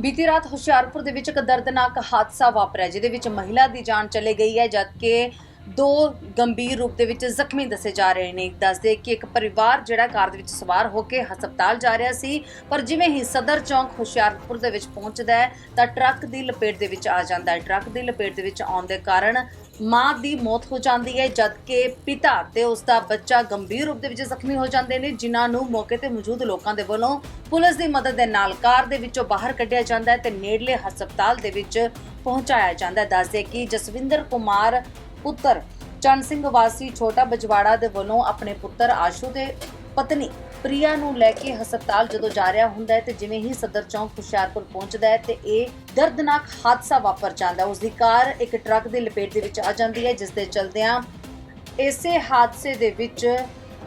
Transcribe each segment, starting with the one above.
ਬੀਤੀ ਰਾਤ ਹੁਸ਼ਿਆਰਪੁਰ ਦੇ ਵਿੱਚ ਇੱਕ ਦਰਦਨਾਕ ਹਾਦਸਾ ਵਾਪਰਿਆ, ਜਿਹਦੇ ਵਿੱਚ ਮਹਿਲਾ ਦੀ ਜਾਨ ਚਲੇ ਗਈ ਹੈ, ਜਦਕਿ ਦੋ ਗੰਭੀਰ ਰੂਪ ਦੇ ਵਿੱਚ ਜ਼ਖਮੀ ਦੱਸੇ ਜਾ ਰਹੇ ਨੇ। ਦੱਸਦੇ ਕਿ ਇੱਕ ਪਰਿਵਾਰ ਜਿਹੜਾ ਕਾਰ ਦੇ ਵਿੱਚ ਸਵਾਰ ਹੋ ਕੇ ਹਸਪਤਾਲ ਜਾ ਰਿਹਾ ਸੀ, ਪਰ ਜਿਵੇਂ ਹੀ ਸਦਰ ਚੌਂਕ ਹੁਸ਼ਿਆਰਪੁਰ ਦੇ ਵਿੱਚ ਪਹੁੰਚਦਾ ਹੈ, ਤਾਂ ਟਰੱਕ ਦੀ ਲਪੇਟ ਦੇ ਵਿੱਚ ਆ ਜਾਂਦਾ ਹੈ। ਟਰੱਕ ਦੀ ਲਪੇਟ ਦੇ ਵਿੱਚ ਆਉਣ ਦੇ ਕਾਰਨ ਮਾਂ ਦੀ ਮੌਤ ਹੋ ਜਾਂਦੀ ਹੈ, ਜਦਕਿ ਪਿਤਾ ਤੇ ਉਸ ਦਾ ਬੱਚਾ ਗੰਭੀਰ ਰੂਪ ਦੇ ਵਿੱਚ ਜ਼ਖਮੀ ਹੋ ਜਾਂਦੇ ਨੇ, ਜਿਨ੍ਹਾਂ ਨੂੰ ਮੌਕੇ ਤੇ ਮੌਜੂਦ ਲੋਕਾਂ ਦੇ ਵੱਲੋਂ ਪੁਲਿਸ ਦੀ ਮਦਦ ਦੇ ਨਾਲ ਕਾਰ ਦੇ ਵਿੱਚੋਂ ਬਾਹਰ ਕੱਢਿਆ ਜਾਂਦਾ ਹੈ ਤੇ ਨੇੜਲੇ ਹਸਪਤਾਲ ਦੇ ਵਿੱਚ ਪਹੁੰਚਾਇਆ ਜਾਂਦਾ ਹੈ। ਦੱਸਦੇ ਕਿ ਜਸਵਿੰਦਰ ਕੁਮਾਰ ਪੁੱਤਰ। ਚੰਨ ਸਿੰਘ ਵਾਸੀ ਛੋਟਾ ਬਜਵਾੜਾ ਦੇ ਵੱਲੋਂ ਆਪਣੇ ਪੁੱਤਰ ਆਸ਼ੂ ਦੇ ਪਤਨੀ ਪ੍ਰਿਆ ਨੂੰ ਲੈ ਕੇ ਹਸਪਤਾਲ ਜਦੋਂ ਜਾ ਰਿਹਾ ਹੁੰਦਾ ਹੈ ਤੇ ਜਿਵੇਂ ਹੀ ਸਦਰ ਚੌਂਕ ਹੁਸ਼ਿਆਰਪੁਰ ਪਹੁੰਚਦਾ ਹੈ ਤੇ ਇਹ ਦਰਦਨਾਕ ਹਾਦਸਾ ਵਾਪਰ ਜਾਂਦਾ ਹੈ। ਉਸ ਦੀ ਕਾਰ ਇੱਕ ਟਰੱਕ ਦੀ ਲਪੇਟ ਦੇ ਵਿੱਚ ਆ ਜਾਂਦੀ ਹੈ, ਜਿਸ ਦੇ ਚਲਦਿਆਂ ਇਸੇ ਹਾਦਸੇ ਦੇ ਵਿੱਚ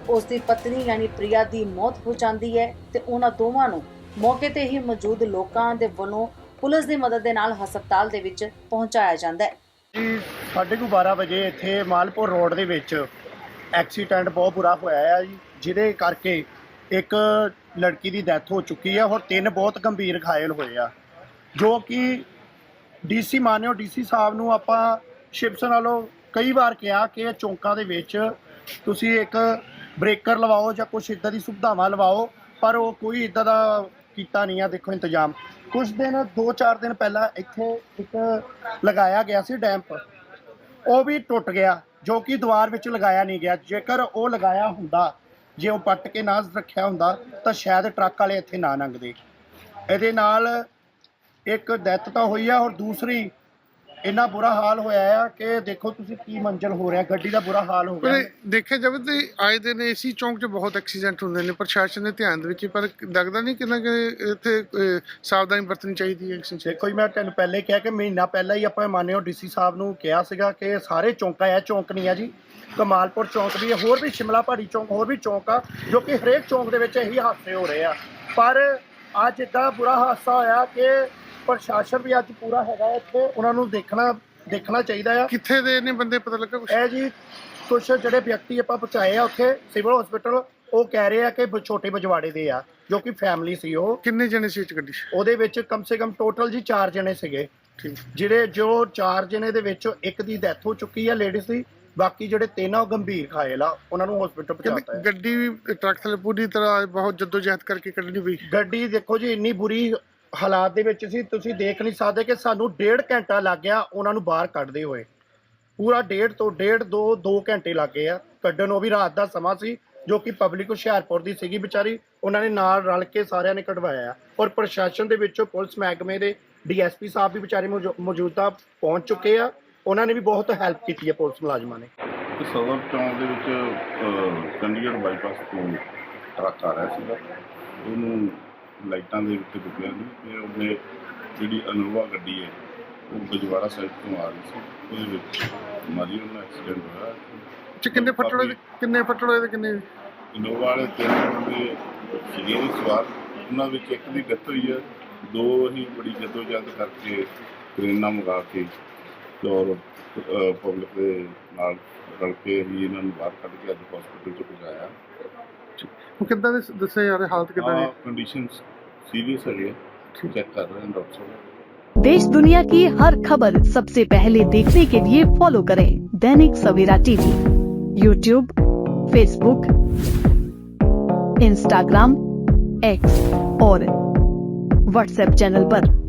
ਉਸ ਦੀ ਪਤਨੀ ਯਾਨੀ ਪ੍ਰਿਆ ਦੀ ਮੌਤ ਹੋ ਜਾਂਦੀ ਹੈ ਤੇ ਉਹਨਾਂ ਦੋਵਾਂ ਨੂੰ ਮੌਕੇ ਤੇ ਹੀ ਮੌਜੂਦ ਲੋਕਾਂ ਦੇ ਵੱਲੋਂ ਪੁਲਿਸ ਦੀ ਮਦਦ ਦੇ ਨਾਲ ਹਸਪਤਾਲ ਦੇ ਵਿੱਚ ਪਹੁੰਚਾਇਆ ਜਾਂਦਾ ਹੈ। ਜੀ, ਸਾਢੇ ਕੁ 12 ਵਜੇ ਇੱਥੇ ਮਾਲਪੁਰ ਰੋਡ ਦੇ ਵਿੱਚ ਐਕਸੀਡੈਂਟ ਬਹੁਤ ਬੁਰਾ ਹੋਇਆ ਹੈ ਜੀ, ਜਿਹਦੇ ਕਰਕੇ ਇੱਕ ਲੜਕੀ ਦੀ ਡੈਥ ਹੋ ਚੁੱਕੀ ਹੈ ਔਰ ਤਿੰਨ ਬਹੁਤ ਗੰਭੀਰ ਘਾਇਲ ਹੋਏ ਆ। ਜੋ ਕਿ ਡੀਸੀ ਮਾਨਿਓ ਡੀਸੀ ਸਾਹਿਬ ਨੂੰ ਆਪਾਂ ਸ਼ਿਪਸ ਨਾਲੋਂ ਕਈ ਵਾਰ ਕਿਹਾ ਕਿ ਇਹ ਚੌਂਕਾਂ ਦੇ ਵਿੱਚ ਤੁਸੀਂ ਇੱਕ ਬ੍ਰੇਕਰ ਲਵਾਓ ਜਾਂ ਕੁਝ ਇਦਾਂ ਦੀ ਸੁਵਿਧਾਵਾਂ ਲਵਾਓ, ਪਰ ਉਹ ਕੋਈ ਇਦਾਂ ਦਾ ਕੀਤਾ ਨਹੀਂ ਆ ਦੇਖੋ ਇੰਤਜ਼ਾਮ। ਕੁਝ ਦਿਨ 2-4 ਦਿਨ ਪਹਿਲਾਂ ਇੱਥੇ ਇੱਕ ਲਗਾਇਆ ਗਿਆ ਸੀ ਡੈਂਪ। ਉਹ ਵੀ ਟੁੱਟ ਗਿਆ, ਜੋ ਕਿ ਦੀਵਾਰ ਵਿੱਚ ਲਗਾਇਆ ਨਹੀਂ ਗਿਆ। ਜੇਕਰ ਉਹ ਲਗਾਇਆ ਹੁੰਦਾ, ਜੇ ਉਹ ਪੱਟ ਕੇ ਨਾ ਰੱਖਿਆ ਹੁੰਦਾ, ਤਾਂ ਸ਼ਾਇਦ ਟਰੱਕ ਵਾਲੇ ਇੱਥੇ ਨਾ ਲੰਘਦੇ। ਇਹਦੇ ਨਾਲ ਇੱਕ ਡੈਥ ਤਾਂ ਹੋਈ ਆ ਔਰ ਦੂਸਰੀ ਇੰਨਾ ਬੁਰਾ ਹਾਲ ਹੋਇਆ ਆ ਕਿ ਦੇਖੋ ਤੁਸੀਂ ਕੀ ਮੰਜ਼ਲ ਹੋ ਰਿਹਾ ਗੱਡੀ ਦਾ ਬੁਰਾ ਹਾਲ ਹੋ ਪਰ ਗਿਆ ਦੇਖਿਆ ਜਾਵੇ ਤੇ ਆਏ ਦਿਨ ਏਸੀ ਚੌਂਕ 'ਚ ਬਹੁਤ ਐਕਸੀਡੈਂਟ ਹੁੰਦੇ ਨੇ ਪ੍ਰਸ਼ਾਸਨ ਦੇ ਧਿਆਨ ਦੇ ਵਿੱਚ ਪਰ ਲੱਗਦਾ ਨਹੀਂ ਕਿ ਨਾ ਕਿ ਇੱਥੇ ਅਹ, ਸਾਵਧਾਨੀ ਵਰਤਣੀ ਚਾਹੀਦੀ ਹੈ ਐਕਸ਼ਨ 'ਚ। ਦੇਖੋ ਜੀ ਮੈਂ ਤੁਹਾਨੂੰ ਪਹਿਲੇ ਕਿਹਾ ਕਿ ਮਹੀਨਾ ਪਹਿਲਾਂ ਹੀ ਆਪਾਂ ਮਾਨਿਓ ਡੀਸੀ ਸਾਹਿਬ ਨੂੰ ਕਿਹਾ ਸੀਗਾ ਕਿ ਸਾਰੇ ਚੌਂਕਾਂ ਆ ਚੌਂਕ ਨਹੀਂ ਆ ਜੀ ਕਮਾਲਪੁਰ ਚੌਂਕ ਵੀ ਹੈ ਹੋਰ ਵੀ ਸ਼ਿਮਲਾ ਪਹਾੜੀ ਚੌਂਕ ਹੋਰ ਵੀ ਚੌਂਕ ਆ ਜੋ ਕਿ ਹਰੇਕ ਚੌਂਕ ਦੇ ਵਿੱਚ ਇਹੀ ਹਾਦਸੇ ਹੋ ਰਹੇ ਆ। ਪਰ ਅੱਜ ਇੱਦਾਂ ਬੁਰਾ ਹਾਦਸਾ ਹੋਇਆ ਕਿ ਪ੍ਰਸ਼ਾਸਨ ਵੀ ਅੱਜ ਪੂਰਾ ਹੈਗਾ ਇੱਥੇ। ਉਹਨਾਂ ਨੂੰ ਦੇਖਣਾ ਦੇਖਣਾ ਚਾਹੀਦਾ ਆ। ਕਿੱਥੇ ਦੇ ਨੇ ਬੰਦੇ ਪਤਾ ਲੱਗਾ ਕੁਛ? ਇਹ ਜੀ ਕੁਝ ਜਿਹੜੇ ਵਿਅਕਤੀ ਆਪਾਂ ਪਹੁੰਚਾਏ ਆ ਉੱਥੇ ਸਿਵਲ ਹਸਪੀਟਲ ਉਹ ਕਹਿ ਰਹੇ ਆ ਕਿ ਬ- ਛੋਟੇ ਬਜਵਾੜੇ ਦੇ ਆ ਜੋ ਕਿ ਫੈਮਿਲੀ ਸੀ ਉਹ। ਕਿੰਨੇ ਜਣੇ ਸੀ ਇਹ 'ਚ ਗੱਡੀ 'ਚ? ਉਹਦੇ ਵਿੱਚ ਕਮ ਸੇ ਕਮ ਟੋਟਲ ਜੀ 4 ਜਣੇ ਸੀਗੇ। ਠੀਕ। ਜਿਹੜੇ ਜੋ 4 ਜਣੇ ਦੇ ਵਿੱਚੋਂ ਇੱਕ ਦੀ ਡੈਥ ਹੋ ਚੁੱਕੀ ਆ ਲੇਡੀਜ਼ ਦੀ। ਬਾਕੀ ਜਿਹੜੇ ਤਿੰਨ ਆ ਉਹ ਗੰਭੀਰ ਘਾਇਲ ਆ। ਉਹਨਾਂ ਨੂੰ ਹਸਪੀਟਲ ਪਹੁੰਚਾਤਾ ਕਹਿੰਦੇ ਹੈ ਗੱਡੀ ਵੀ ਟਰੱਕ ਥੱਲੇ ਪੂਰੀ ਤਰ੍ਹਾਂ ਬਹੁਤ ਜਦੋਜਹਿਦ ਕਰਕੇ ਕੱਢਣੀ ਪਈ। ਗੱਡੀ ਦੇਖੋ ਜੀ ਇੰਨੀ ਬੁਰੀ ਹਾਲਾਤ ਦੇ ਵਿੱਚ ਸੀ, ਤੁਸੀਂ ਦੇਖ ਨਹੀਂ ਸਕਦੇ ਕਿ ਸਾਨੂੰ ਡੇਢ ਘੰਟਾ ਲੱਗ ਗਿਆ ਉਹਨਾਂ ਨੂੰ ਬਾਹਰ ਕੱਢਦੇ ਹੋਏ। ਪੂਰਾ ਡੇਢ ਤੋਂ ਡੇਢ, ਦੋ 2 ਘੰਟੇ ਲੱਗੇ ਆ। ਕੱਢਣ ਉਹ ਵੀ ਰਾਤ ਦਾ ਸਮਾਂ ਸੀ, ਜੋ ਕਿ ਪਬਲਿਕ ਹੁਸ਼ਿਆਰਪੁਰ ਦੀ ਸੀਗੀ ਵਿਚਾਰੀ। ਉਹਨਾਂ ਨੇ ਨਾਲ ਰਲ ਕੇ ਸਾਰਿਆਂ ਨੇ ਕਢਵਾਇਆ। ਔਰ ਪ੍ਰਸ਼ਾਸਨ ਦੇ ਵਿੱਚੋਂ ਪੁਲਿਸ ਮਹਿਕਮੇ ਦੇ ਡੀਐਸਪੀ ਸਾਹਿਬ ਵੀ ਵਿਚਾਰੇ ਮੌਜੂ- ਮੌਜੂਦਾ ਪਹੁੰਚ ਚੁੱਕੇ ਆ। ਉਹਨਾਂ ਨੇ ਵੀ ਬਹੁਤ ਹੈਲਪ ਕੀਤੀ ਹੈ ਪੁਲਿਸ ਮੁਲਾਜ਼ਮਾਂ ਨੇ। ਸਦਰ ਚੌਂਕ ਦੇ ਵਿੱਚ ਚੰਡੀਗੜ੍ਹ ਬਾਈਪਾਸ ਤੋਂ ਟਰੱਕ ਆ ਰਿਹਾ ਸੀਗਾ। ਉਹਨੂੰ ਲਾਈਟਾਂ ਦੇ ਉੱਤੇ ਰੁਕਿਆ ਨਹੀਂ ਤੇ ਉਹਨੇ ਜਿਹੜੀ ਅਨੋਵਾ ਗੱਡੀ ਹੈ ਉਹ ਬਜਵਾੜਾ ਸਾਈਡ ਤੋਂ ਆ ਰਹੀ ਸੀ। ਉਹਦੇ ਵਿੱਚ ਮਾਰੀ ਉਹਨਾਂ ਐਕਸੀਡੈਂਟ ਹੋਇਆ। ਚ ਕਿੰਨੇ ਫੱਟੜ ਕਿੰਨੇ ਫੱਟੜ ਹੋਏ ਤੇ ਕਿੰਨੇ? ਇਨੋਵਾ ਵਾਲੇ ਤਿੰਨ ਬੰਦੇ ਸੀਗੇ ਸਵਾਰ। ਉਹਨਾਂ ਵਿੱਚ ਇੱਕ ਦੀ ਡੈਥ ਹੋਈ ਹੈ। ਦੋ ਹੀ ਬੜੀ ਜਦੋਜਹਿਦ ਕਰਕੇ ਟ੍ਰੇਨਾਂ ਮੰਗਾ ਕੇ ਔਰ ਪਬਲਿਕ ਦੇ ਨਾਲ ਰਲ ਕੇ ਹੀ ਇਹਨਾਂ ਨੂੰ ਬਾਹਰ ਕੱਢ ਕੇ ਅੱਜ ਹਸਪੀਟਲ ਚ ਪਹੁੰਚਾਇਆ। ਉਹ ਕਿੱਦਾਂ ਦੇ ਦੱਸਿਆ ਯਾਰ ਹਾਲਤ ਕਿੱਦਾਂ ਦੀ? ਕੰਡੀਸ਼ਨਸ सीरियस है चेक कर रहे हैं डॉक्टर देश दुनिया की हर खबर सबसे पहले देखने के लिए फॉलो करें Dainik Savera TV. YouTube Facebook Instagram X और व्हाट्सएप चैनल पर।